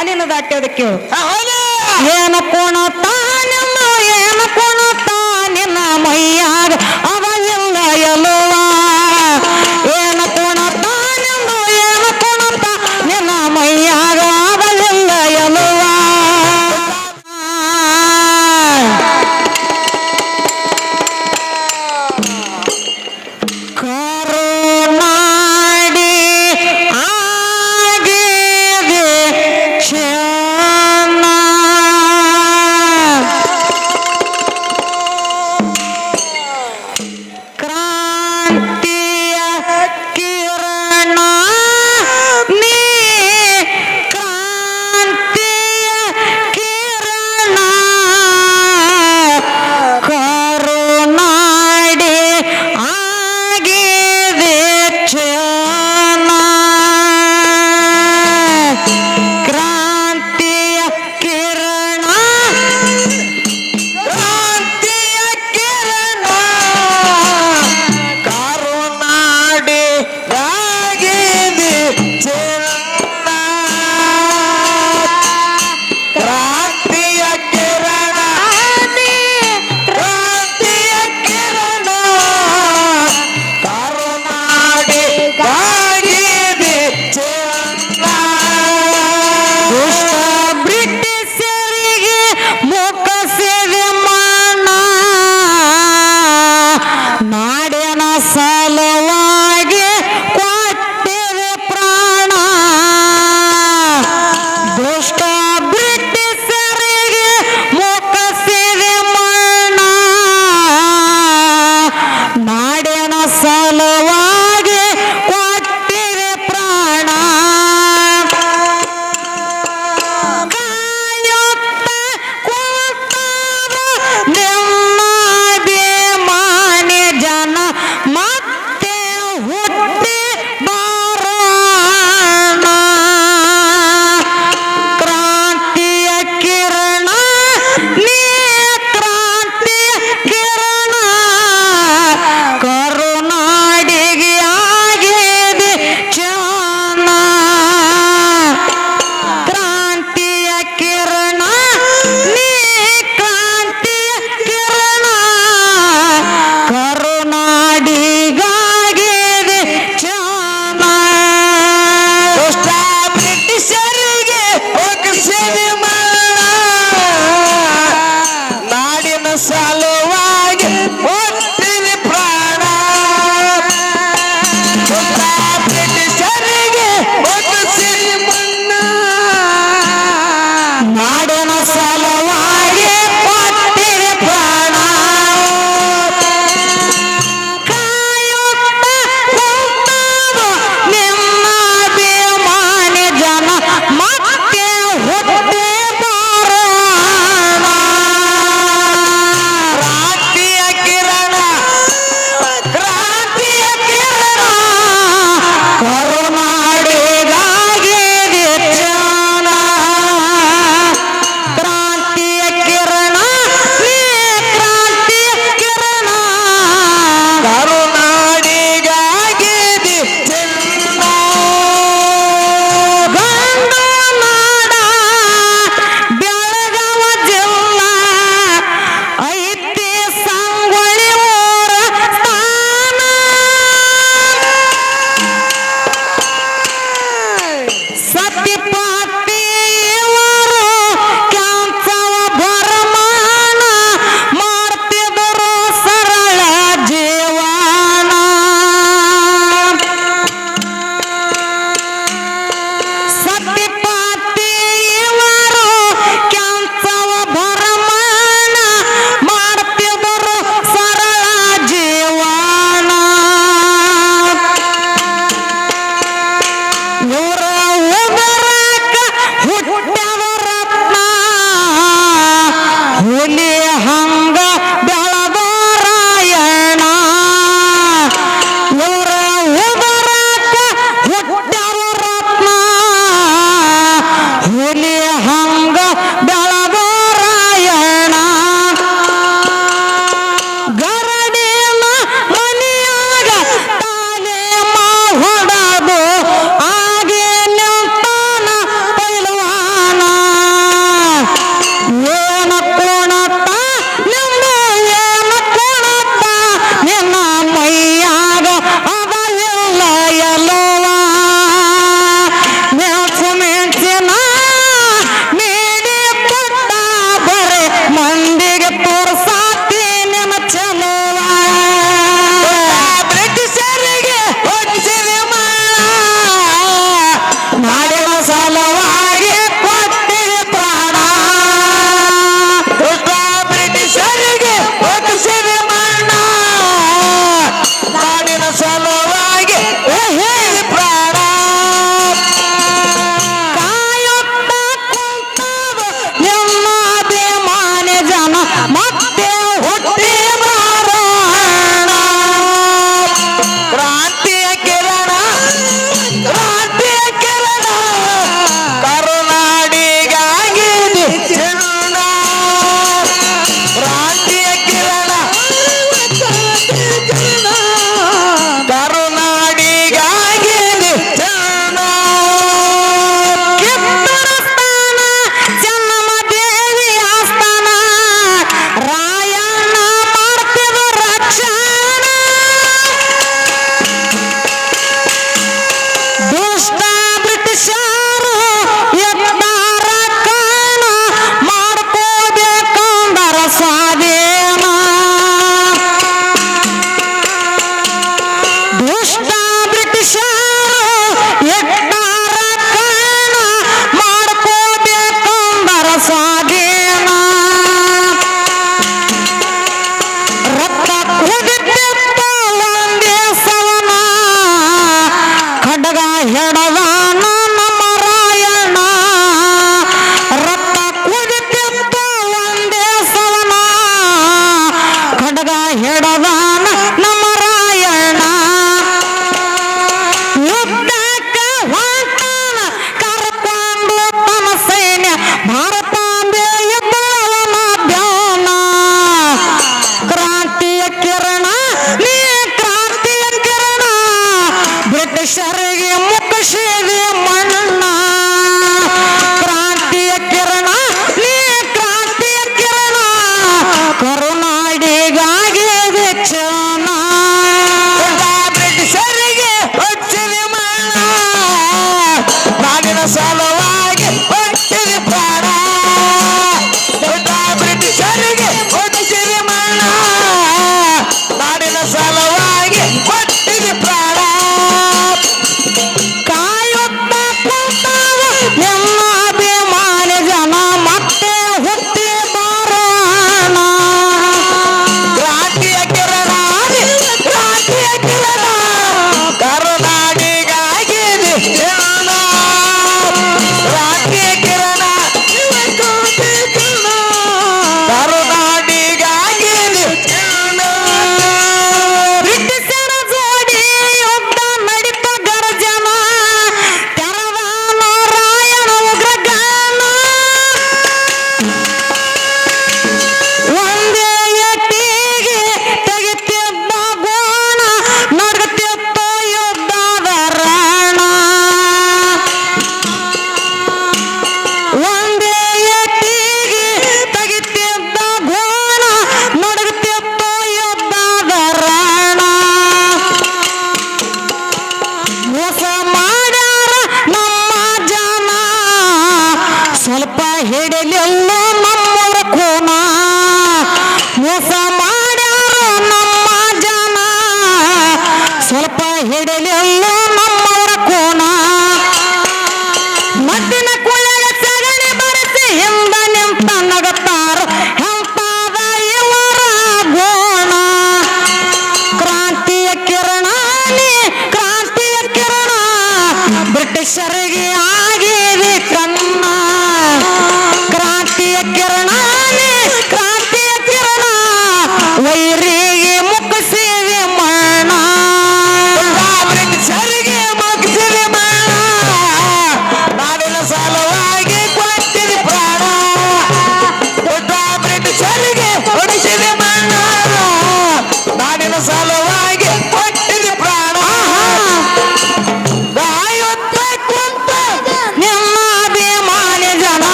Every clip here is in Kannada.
ಸಾಲಿನ ದಾಟ್ಯೋದಕ್ಕೆ ಹೌದು. ಏನ ಕೋಣ ನಿನ್ನ ಏನ ಕೋಣ ನಿನ್ನ ಮೈಯಾಗ? ಅವ ಇಲ್ಲ ಎಲುವ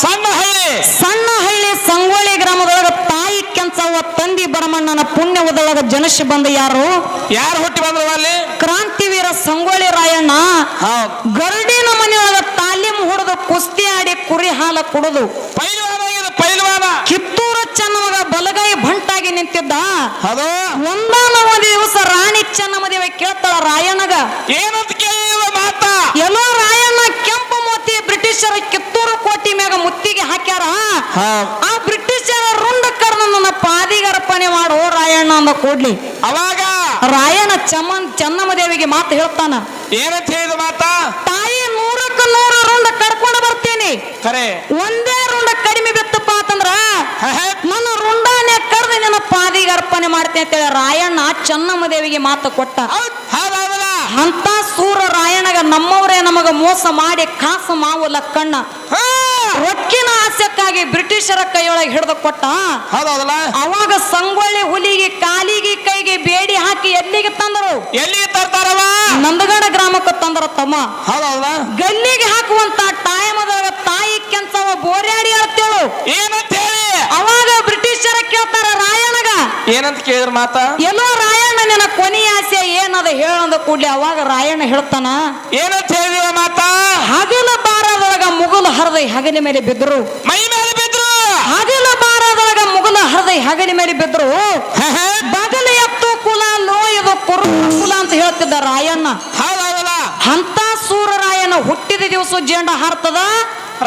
ಸಣ್ಣ ಹಳ್ಳಿ ಸಣ್ಣ ಹಳ್ಳಿ ಸಂಗೊಳ್ಳಿ ಗ್ರಾಮದೊಳಗ ತಾಯಿ ಕೆಂಚವ್ವ ತಂದಿ ಬರಮಣ್ಣನ ಪುಣ್ಯ ಜನಶಿ ಬಂದ ಯಾರು? ಯಾರು ಹುಟ್ಟಿ ಬಂದ್ರು ಅಲ್ಲಿ? ಕ್ರಾಂತಿವೀರ ಸಂಗೊಳ್ಳಿ ರಾಯಣ್ಣ. ಗರುಡಿನ ಮನೆಯೊಳಗ ತಾಲೀಮ್ ಹೊಡೆದು ಕುಸ್ತಿ ಆಡಿ ಕುರಿ ಹಾಲ ಕುಡಿದು. ಪೈಲ್ವಾನ ಕಿತ್ತೂರ ಚೆನ್ನಮಗ ಬಲಗೈ ಭಂಟಾಗಿ ನಿಂತಿದ್ದ. ಅದು ಒಂದಾನ ಒಂದು ದಿವಸ ರಾಣಿ ಚೆನ್ನಮದೇವಿ ಕೇಳ್ತಾಳ ರಾಯಣ್ಣಗ. ಏನಂತ ಕೇಳಿದ ಮಾತಾ? ಎಲ್ಲೋ ರಾಯಣ್ಣ ಕೆಂಪು ಮೋತಿ ಬ್ರಿಟಿಷರ ಮುತ್ತಿಗೆ ಹಾಕ್ಯಾರ? ಆ ಬ್ರಿಟಿಷ್ ರುಂಡ ಕರ್ನ ನನ್ನ ಪಾದಿಗರ್ಪಣೆ ಮಾಡು ರಾಯಣ್ಣ ಅಂದ ಕೂಡ್ಲಿ. ಅವಾಗ? ರಾಯಣ್ಣ ಚಮ್ಮನ್ ಚೆನ್ನಮದೇವಿಗೆ ಮಾತು ಹೇಳ್ತಾನ. ಏನಂತ ಹೇಳಿದ ಮಾತಾ? ತಾಯಿ ನೂರಕ್ಕ ನೂರು ರುಂಡ ಕರ್ಕೊಂಡು ಬರ್ತೀನಿ. ಖರೆ ಒಂದೇ ರುಂಡ ಕಡಿಮೆ ಬಿತ್ತಪ್ಪ ಅಂತಂದ್ರ. ನನ್ನ ರುಂಡಾನೆ ಕರೆದು ನಿನ್ನ ಪಾದಿಗೆ ಅರ್ಪಣೆ ಮಾಡ್ತೀನಿ ಅಂತೇಳಿ ರಾಯಣ್ಣ ಚೆನ್ನಮ್ಮದೇವಿಗೆ ಮಾತು ಕೊಟ್ಟ. ಅಂತ ಸೂರ ರಾಯಣ್ಣಗ ನಮ್ಮವರೇ ನಮಗ ಮೋಸ ಮಾಡಿ ಕಾಸು ಮಾವು ಲಕ್ಕಣ್ಣ. ರೊಕ್ಕಿನ ಹಾಸ್ಯಕ್ಕಾಗಿ ಬ್ರಿಟಿಷರ ಕೈಯೊಳಗೆ ಹಿಡಿದು ಕೊಟ್ಟ. ಹೌದಲ್ಲ? ಅವಾಗ ಸಂಗೊಳ್ಳಿ ಹುಲಿಗೆ ಕಾಲಿಗೆ ಕೈಗೆ ಬೇಡಿ ಹಾಕಿ ಎಲ್ಲಿಗೆ ತಂದರು? ಎಲ್ಲಿಗೆ ತರ್ತಾರವ? ನಂದಗಡ ಗ್ರಾಮಕ್ಕೆ ತಂದ್ರ ತಮ್ಮ. ಹೌದಲ್ಲ? ಗಲ್ಲಿಗೆ ಹಾಕುವಂತ ಟೈಮದ ತಾಯಿ ಕೆಂಚವ ಬೋರ್ಯಾಡಿ ಹೇಳ್ತೇಳು. ಏನಂತ ಹೇಳಿ ಅವಾಗ ಬ್ರಿಟಿಷರ ಕೇಳ್ತಾರ ರಾಯಣ್ಣಗ ಏನಂತ ಕೇಳಿದ್ರ ಮಾತ? ಎಲ್ಲೋ ರಾಯಣ್ಣ ನಿನ್ನ ಕೊನೆಯ ಆಸೆ ಏನದ ಹೇಳಂದ ಕೂಡ್ಲಿ ಅವಾಗ ರಾಯಣ್ಣ ಹೇಳ್ತಾನ. ಏನಂತ ಹೇಳಿದ್ರ ಮಾತಾ? ಹಗಲ ಮುಗುಲು ಹರದೈ ಹಗಲಿ ಮೇಲೆ ಬಿದ್ದರು. ಮೈ ಮೇಲೆ ಬಿದ್ದರು. ಹಗಲ ಬಾರದೊಳಗ ಮುಗುಲ ಹರದೈ ಹಗಲಿ ಮೇಲೆ ಬಿದ್ರು ಬಗಲಿ ಹೇ. ಬಗಲ ಎತ್ತು ಕುಲ ಲೋಯದು ಕುರು ಕುಲ ಅಂತ ಹೇಳ್ತಿದ್ದ ರಾಯಣ್ಣ. ಹೌದಲ್ಲ ಅಂತ ಸೂರರಾಯನ ಹುಟ್ಟಿದ ದಿವಸ ಜೇಂಡ ಹಾರ್ತದ?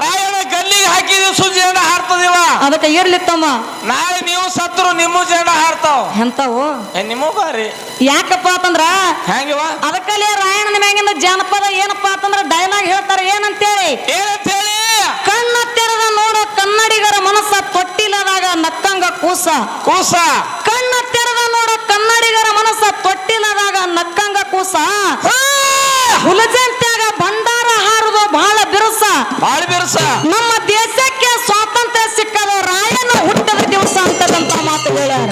ರಾಯಣ ಗಲ್ಲಿಗೆ ಹಾಕಿದ ದಿವಸ ಜೆಂಡ ಹಾರ್ತದಿವ. ಅದಕ್ಕೆ ಇರ್ಲಿ ತಮ್ಮ. ನಾಳೆ ನೀವು ಸತ್ರು ನಿಮ್ಮ ಜೆಂಡ ಹಾರ್ತಾವ. ಎಂತವು ನಿಮ್ಮ ಬಾರಿ. ಯಾಕಪ್ಪ ಅಂತಂದ್ರ? ಹೆಂಗಿವ ಅದಕ್ಕಲ್ಲಿ ರಾಯಣ್ಣನ ಮ್ಯಾಗಿಂದ ಜನಪದ ಏನಪ್ಪಾ ಅಂತಂದ್ರ ಡೈಲಾಗ್ ಹೇಳ್ತಾರೆ ಏನಂತೇಳಿ? ಏನಂತ ಹೇಳಿ ಕಣ್ಣ ತೆರೆದ ನೋಡೋ ಕನ್ನಡಿಗರ ಮನಸ್ಸ ತೊಟ್ಟಿಲದಾಗ ನಕ್ಕಂಗ ಕೂಸ. ಕೂಸ. ಕಣ್ಣ ತೆರೆದ ನೋಡೋ ಕನ್ನಡಿಗರ ಮನಸ್ಸ ತೊಟ್ಟಿಲದಾಗ ನಕ್ಕಂಗ ಕೂಸ! ಹುಲಜಂತ್ಯಾಗ ಭಂಡಾರ ಹಾರುದು ಬಹಳ ಬಿರುಸ. ಬಾಳ ಬಿರುಸ. ನಮ್ಮ ದೇಶಕ್ಕೆ ಸ್ವಾತಂತ್ರ್ಯ ಸಿಕ್ಕದ ರಾಯಣ್ಣ ಹುಟ್ಟದ ದಿವಸ ಅಂತದಂತ ಮಾತು ಹೇಳ್ಯಾರ.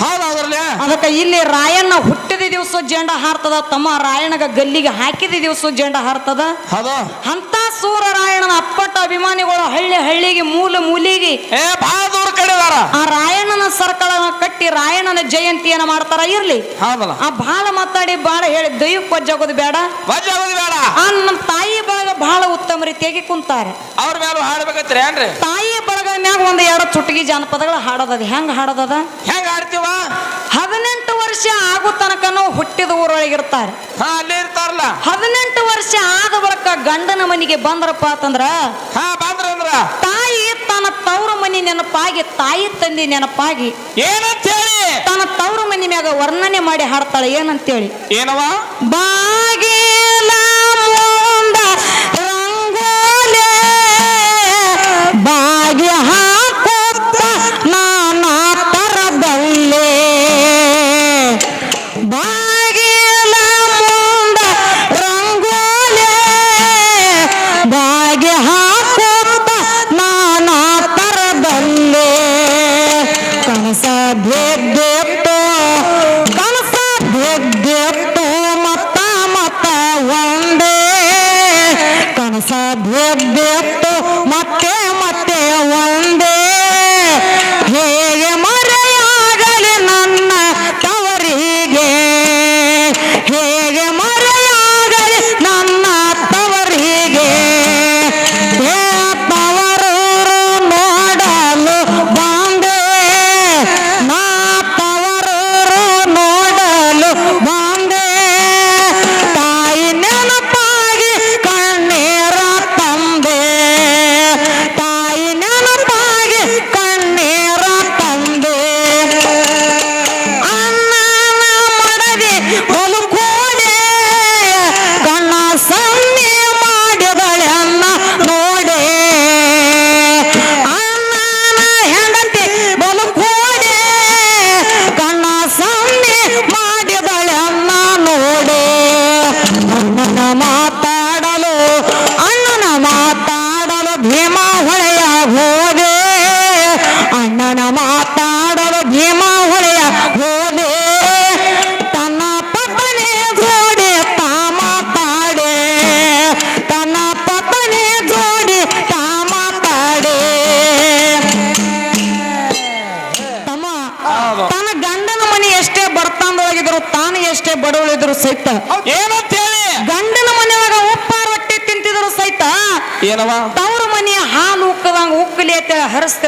ಹೌದೌದ್ರಲ್ಲ ಅದಕ್ಕೆ ಇಲ್ಲಿ ರಾಯಣ್ಣ ಹುಟ್ಟಿದ ದಿವಸ ಜೆಂಡ ಹಾರ್ತದ ತಮ್ಮ ರಾಯಣ್ಣಗ ಗಲ್ಲಿಗೆ ಹಾಕಿದ ದಿವಸ ಜೆಂಡ ಹಾರ್ತದ. ಹೌದು. ಅಂತ ಸೂರ ರಾಯಣ್ಣನ ಅಪ್ಪಟ ಅಭಿಮಾನಿಗಳು ಹಳ್ಳಿ ಹಳ್ಳಿಗೆ ಮೂಲ ಮೂಲಿಗೆ ಏ ಬಹಳ ದೂರ ಕಡೆದಾರ ಆ ರಾಯಣ್ಣನ ಸರ್ಕಳನ ಕಟ್ಟಿ ರಾಯಣ್ಣನ ಜಯಂತಿಯನ್ನ ಮಾಡ್ತಾರ ಇರ್ಲಿ. ಹೌದಲ್ಲ. ಆ ಬಾಳ ಮಾತಾಡಿ ಬಾಳ ಹೇಳಿ ದೈವಕ್ಕೆ ವಜ್ಜಾಗೋದು ಬೇಡ. ವಜ್ಜ ಆಗೋದು ಬೇಡ. ಆ ನಮ್ಮ ತಾಯಿ ಬಳಗ ಬಹಳ ಉತ್ತಮ ರೀತಿಯಾಗಿ ಕುಂತಾರೆ. ಅವ್ರ ಮೇಲೆ ಹಾಡ್ಬೇಕತ್ರಿ ಏನ್ರಿ? ತಾಯಿ ಬಳಗ ಮ್ಯಾಗ ಒಂದು ಎರಡು ಚುಟಗಿ ಜಾನಪದಗಳ ಹಾಡೋದದ. ಹೆಂಗ್ ಹಾಡೋದದ? ಹೆಂಗ್ ಆಡ್ತೀವ ಹದಿನೆಂಟು ವರ್ಷ ಆಗೋ ತನಕನೂ ಹುಟ್ಟಿದ ಊರೊಳಗಿರ್ತಾರೆ ಹಾ ಅಲ್ಲಿ ಇರ್ತಾರಲ್ಲ. ಹದಿನೆಂಟು ವರ್ಷ ಆದ ಬಳಿಕ ಗಂಡನ ಮನೆಗೆ ಬಂದ್ರಪ್ಪ ಅಂತಂದ್ರ ಹಾ ಬಂದ್ರ ಅಂದ್ರ. ತಾಯಿ ತವ್ರ ಮನಿ ನೆನಪಾಗಿ ತಾಯಿ ತಂದೆ ನೆನಪಾಗಿ ಏನಂತ ಹೇಳಿ ತನ್ನ ತವ್ರ ಮನಿ ಮ್ಯಾಗ ವರ್ಣನೆ ಮಾಡಿ ಹಾಡ್ತಾಳೆ ಏನಂತೇಳಿ? ಏನವ? ಬಾಗಿಲ மனசா போட்டு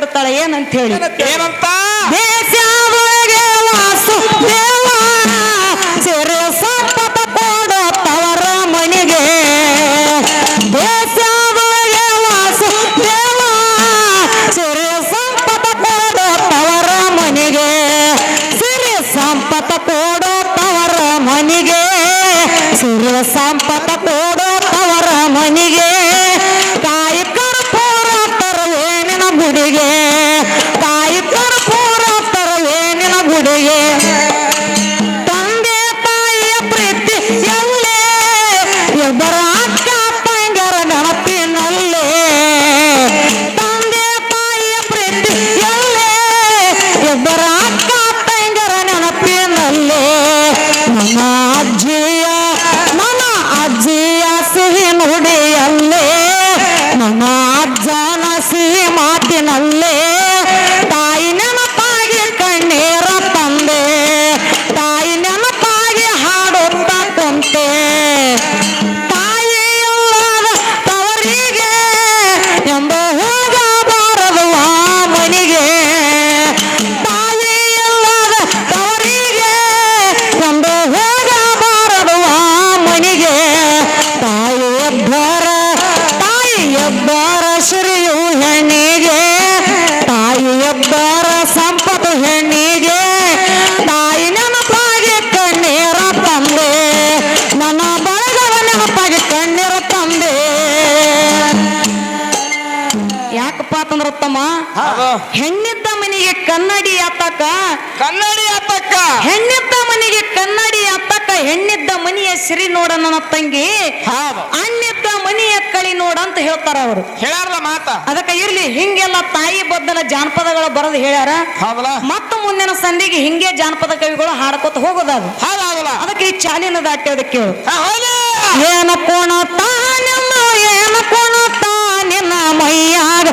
ಹೇಳ್ತಾಳೆ ಏನಂತ ಹೇಳಿ? ಏನಂತ ದೇಶ ಒಳಗೆ ನೋಡ ನನ್ನ ತಂಗಿ. ಅಣ್ಣಿದ್ದ ಮನಿ ಕಳಿ ನೋಡಂತ ಹೇಳ್ತಾರ ಅವರು. ಹೇಳಾರ ಮಾತ. ಅದಕ್ಕೆ ಇರ್ಲಿ ಹಿಂಗೆಲ್ಲ ತಾಯಿ ಬದ್ದಲ ಜಾನಪದಗಳು ಬರೆದು ಹೇಳ್ಯಾರ. ಮತ್ತ ಮುಂದಿನ ಸಂಧಿಗೆ ಹಿಂಗೆ ಜಾನಪದ ಕವಿಗಳು ಹಾಡ್ಕೊತ ಹೋಗೋದ ಅದು. ಅದಕ್ಕೆ ಈ ಚಾಲಿನ ದಾಟ್ಯೋದ ಕೇಳು. ಏನ ಕೋಣ ತಾನೆಲ್ಲ ಏನ ಕೋಣ ತಾನಿನ ಮೈಯಾಗ